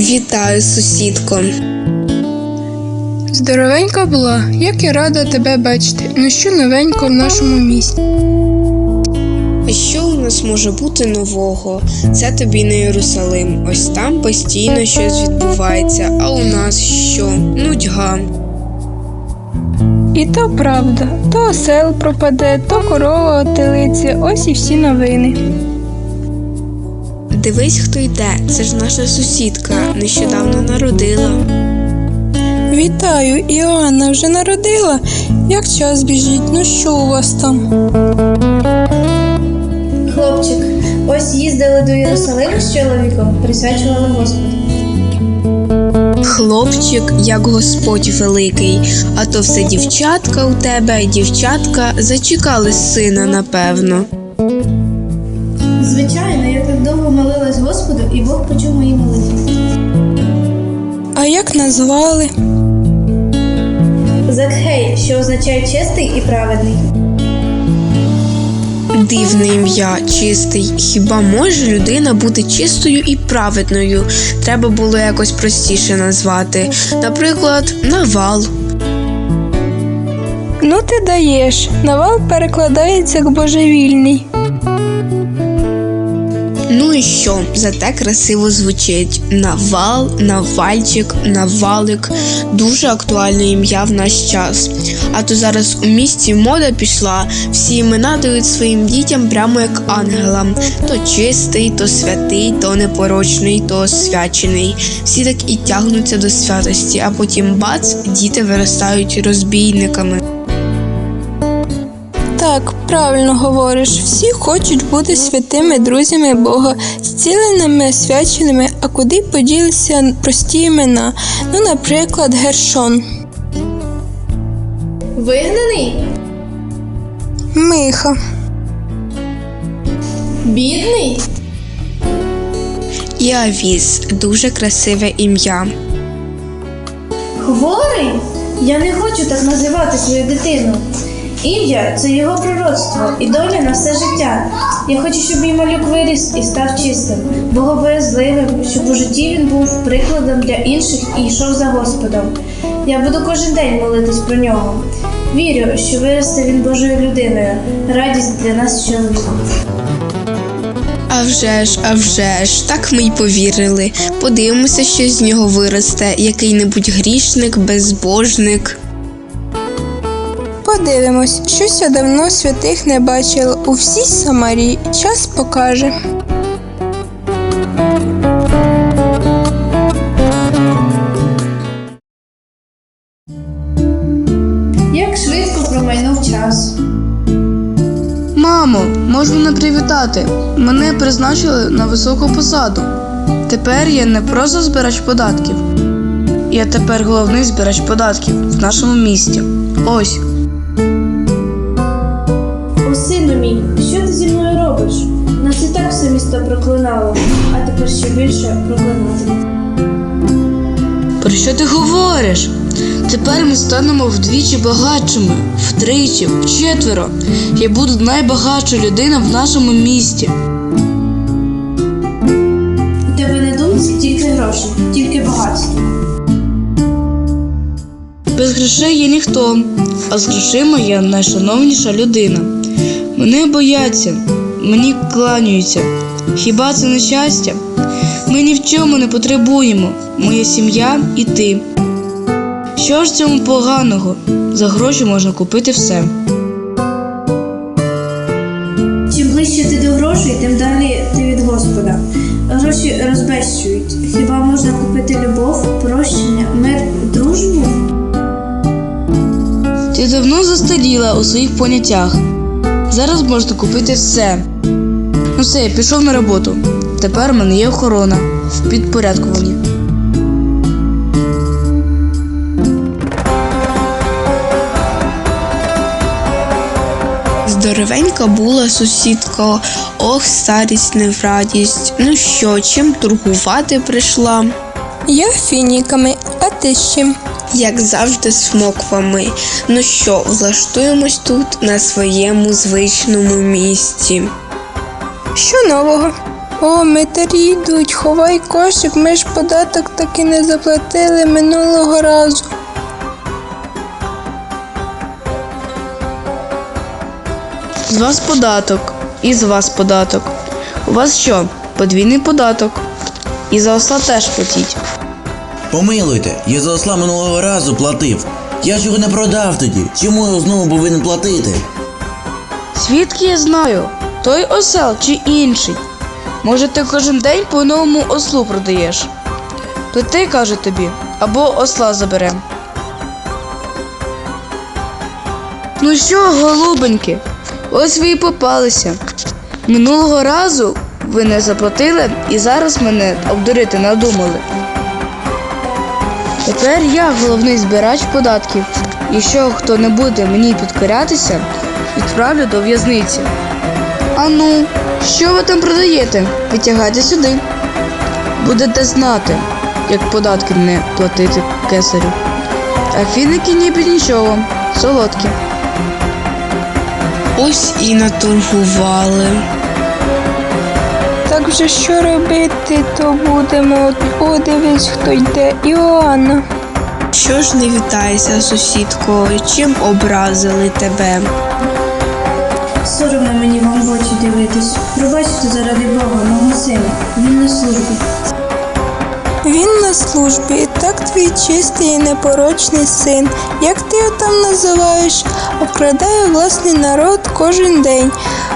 Вітаю, сусідко. Здоровенька була, як я рада тебе бачити. Ну що новенько в нашому місті? А що у нас може бути нового? Це тобі не Єрусалим. Ось там постійно щось відбувається, а у нас що? Нудьга. І то правда, то осел пропаде, то корова отелиться, ось і всі новини. Дивись, хто йде. Це ж наша сусідка, нещодавно народила. Вітаю, Іоанна вже народила. Як час біжить, ну що у вас там? Хлопчик, ось їздили до Єрусалиму з чоловіком, присвячували Господу. Хлопчик, як Господь великий, а то все дівчатка у тебе, дівчатка зачекали сина, напевно. Як назвали? Закхей, що означає чистий і праведний. Дивне ім'я, чистий. Хіба може людина бути чистою і праведною? Треба було якось простіше назвати. Наприклад, Навал. Ну ти даєш. Навал перекладається як божевільний. Що? Зате красиво звучить. Навал, Навальчик, Навалик. Дуже актуальне ім'я в наш час. А то зараз у місті мода пішла, всі імена дають своїм дітям прямо як ангелам. То чистий, то святий, то непорочний, то освячений. Всі так і тягнуться до святості, а потім бац, діти виростають розбійниками. Так, правильно говориш. Всі хочуть бути святими друзями Бога, зціленими, освяченими, а куди поділися прості імена? Ну, наприклад, Гершон, Вигнаний? Миха, Бідний? І дуже красиве ім'я. Хворий? Я не хочу так називати свою дитину. Ім'я це його пророцтво і доля на все життя. Я хочу, щоб мій малюк виріс і став чистим, богобоязливим, щоб у житті він був прикладом для інших і йшов за Господом. Я буду кожен день молитись про нього. Вірю, що виросте він Божою людиною, радість для нас чоловіком. А вже ж, а вже ж, так ми й повірили. Подивимося, що з нього виросте, який-небудь грішник, безбожник. Подивимось, щось я давно святих не бачила. У всій Самарії час покаже. Як швидко промайнув час. Мамо, можу не привітати. Мене призначили на високу посаду. Тепер я не просто збирач податків. Я тепер головний збирач податків в нашому місті. Ось. Робиш? Нас і так все місто проклинало, а тепер ще більше проклинати. Про що ти говориш? Тепер ми станемо вдвічі багатшими, втричі, вчетверо. Я буду найбагатша людина в нашому місті. У тебе на думці тільки гроші, тільки багатство. Без грошей я ніхто, а з грошима я найшановніша людина. Мене бояться, мені кланяються. Хіба це не щастя? Ми ні в чому не потребуємо, моя сім'я і ти. Що ж цьому поганого? За гроші можна купити все. Чим ближче ти до грошей, тим далі ти від Господа. Гроші розбещують. Хіба можна купити любов, прощення, мир, дружбу? Ти давно застаріла у своїх поняттях. Зараз можна купити все. Ну все, я пішов на роботу. Тепер в мене є охорона в підпорядкуванні. Здоровенька була сусідка, ох, старість не в радість. Ну що, чим торгувати прийшла? Я фініками, а ти з чим? Як завжди, смоквами. Ну що, влаштуємось тут на своєму звичному місці. Що нового? О, метарі йдуть, ховай кошик, ми ж податок таки не заплатили минулого разу. З вас податок, і з вас податок. У вас що? Подвійний податок. І за осла теж платіть. Помилуйте, я за осла минулого разу платив. Я ж його не продав тоді. Чому я знову повинен платити? Свідки я знаю, той осел чи інший. Може, ти кожен день по новому ослу продаєш. Плати, каже тобі, або осла заберем. Ну що, голубеньки, ось ви і попалися. Минулого разу ви не заплатили і зараз мене обдурити надумали. Тепер я головний збирач податків. І що хто не буде мені підкорятися, відправлю до в'язниці. А ну, що ви там продаєте? Витягайте сюди. Будете знати, як податки не платити кесарю. А фіники ніби нічого, солодкі. Ось і наторгували. Так вже що робити, то будемо. Подивись, хто йде. Іоанна. Що ж не вітаєшся, сусідко? Чим образили тебе? Соромно мені вам в очі дивитись. Пробачте заради Бога, мого сина. Він на службі. Він на службі, так твій чистий і непорочний син, як ти його там називаєш, обкрадає власний народ кожен день.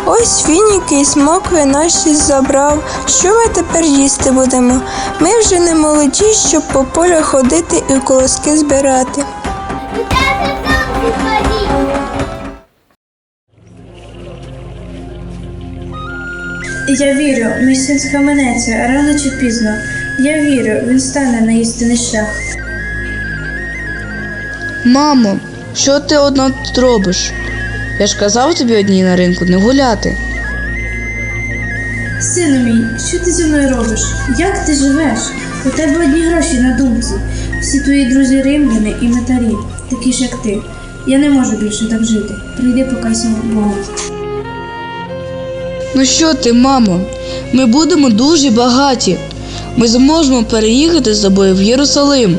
Ось фініки і смокви наші забрав. Що ми тепер їсти будемо? Ми вже не молоді, щоб по полю ходити і колоски збирати. Я вірю, мій син схаменеться рано чи пізно. Я вірю, він стане на істинний шлях. Мамо, що ти одна тут робиш? Я ж казав тобі одній на ринку не гуляти. Сину мій, що ти зі мною робиш? Як ти живеш? У тебе одні гроші на думці. Всі твої друзі римляни і метарі, такі ж як ти. Я не можу більше так жити. Прийди покайся Богу. Ну що ти, мамо? Ми будемо дуже багаті. Ми зможемо переїхати з тобою в Єрусалим.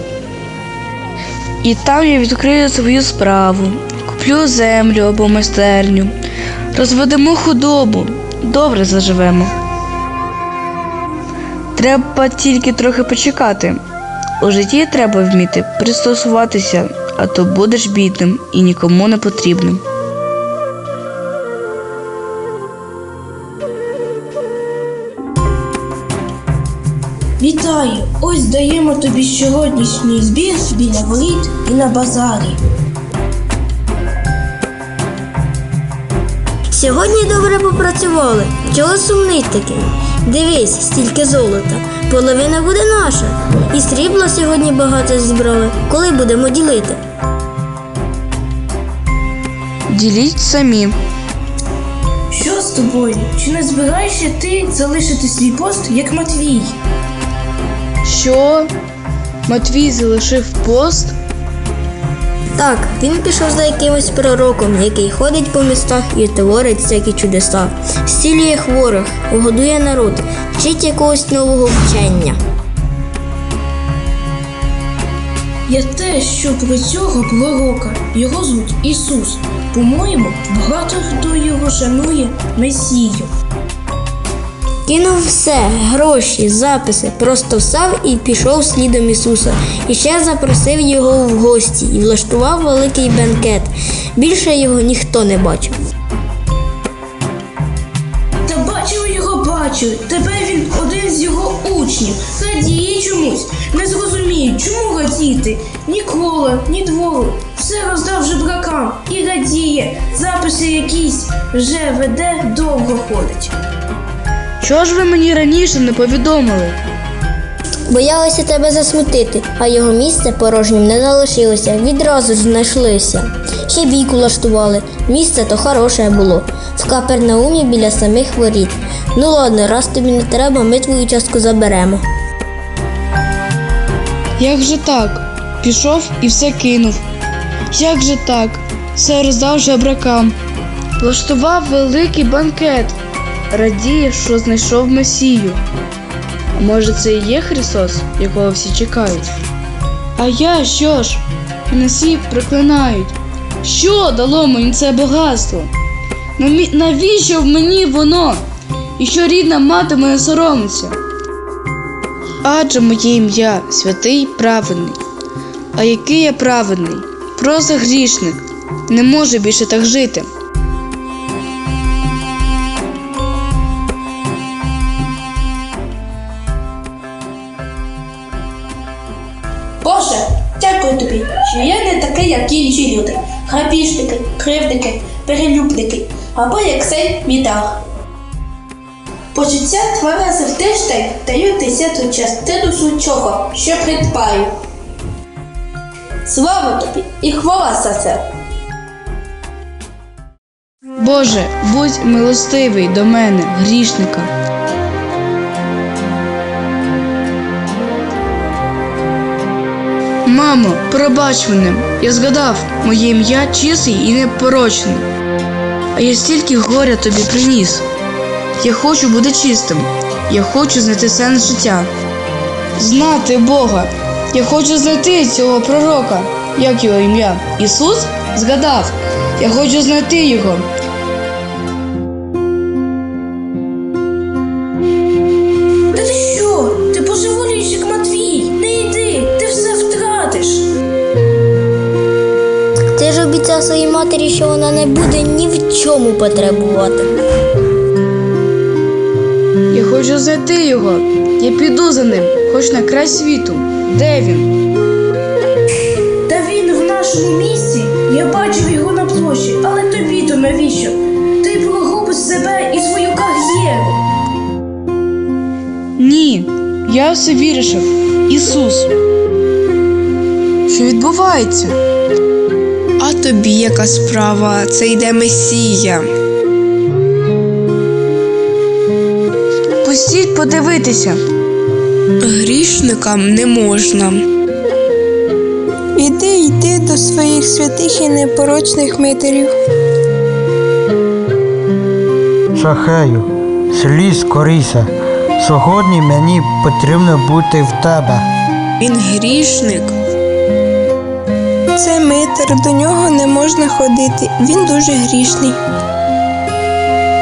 І там я відкрию свою справу, куплю землю або майстерню, розведемо худобу, добре заживемо. Треба тільки трохи почекати. У житті треба вміти пристосуватися, а то будеш бідним і нікому не потрібним. Ось даємо тобі сьогоднішній збір біля воріт і на базарі. Сьогодні добре попрацювали. Чого сумний такий? Дивись, стільки золота. Половина буде наша. І срібла сьогодні багато зібрали. Коли будемо ділити? Діліть самі. Що з тобою? Чи не збираєшся ти залишити свій пост як Матвій? Що? Матвій залишив пост? Так, він пішов за якимось пророком, який ходить по містах і творить всякі чудеса, зцілює хворих, годує народ, вчить якогось нового вчення. Я те, що про цього пророка. Його звуть Ісус. По-моєму, багато хто його шанує Месію. Кинув все, гроші, записи, просто встав і пішов слідом Ісуса. І ще запросив його в гості і влаштував великий бенкет. Більше його ніхто не бачив. Та бачили його, бачили. Тепер він один з його учнів. Радіє чомусь. Не зрозумію, чому радіти? Ні кола, ні двору. Все роздав жебракам і радіє. Записи якісь вже веде, довго ходить. Чого ж ви мені раніше не повідомили? Боялися тебе засмутити, а його місце порожнім не залишилося, відразу ж знайшлися. Ще бійку влаштували. Місце то хороше було. В Капернаумі біля самих воріт. Ну ладно, раз тобі не треба, ми твою частку заберемо. Як же так? Пішов і все кинув. Як же так? Все роздав жебракам. Влаштував великий банкет. Радіє, що знайшов Месію. А може це і є Христос, якого всі чекають? А я що ж? Мене всі проклинають. Що дало мені це багатство? Навіщо в мені воно? І що рідна мати мене соромиться? Адже моє ім'я святий праведний. А який я праведний? Просто грішник. Не можу більше так жити. Грабіжники, кривдники, перелюбники, або як цей мідах. Почуття два рази в тиждень даю десяту частину сучого, що придбаю. Слава тобі і хвала за це. Боже, будь милостивий до мене, грішника. Мамо, пробач мене, я згадав, моє ім'я чистий і непорочний. А я стільки горя тобі приніс. Я хочу бути чистим. Я хочу знайти сенс життя. Знати Бога. Я хочу знайти цього пророка. Як його ім'я? Ісус? Згадав. Я хочу знайти його. Обіцяв своїй матері, що вона не буде ні в чому потребувати. Я хочу знайти його. Я піду за ним, хоч на край світу. Де він? Та він в нашому місті. Я бачив його на площі, але тобі то навіщо? Ти прогубиш себе і свою кар'єру. Ні, я все вирішив. Ісус. Що відбувається? А тобі яка справа? Це йде Месія. Пустіть подивитися. Грішникам не можна. Іди, йди до своїх святих і непорочних митерів. Шахею, слізь корися. Сьогодні мені потрібно бути в тебе. Він грішник. Це митер, до нього не можна ходити. Він дуже грішний.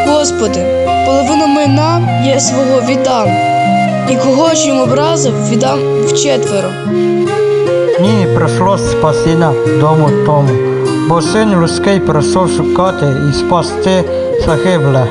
Господи, половину майна я свого віддам. І кого ж йому образив, віддам вчетверо. Ні, прийшло спасіння дому тому, бо син людський прийшов шукати і спасти загибле.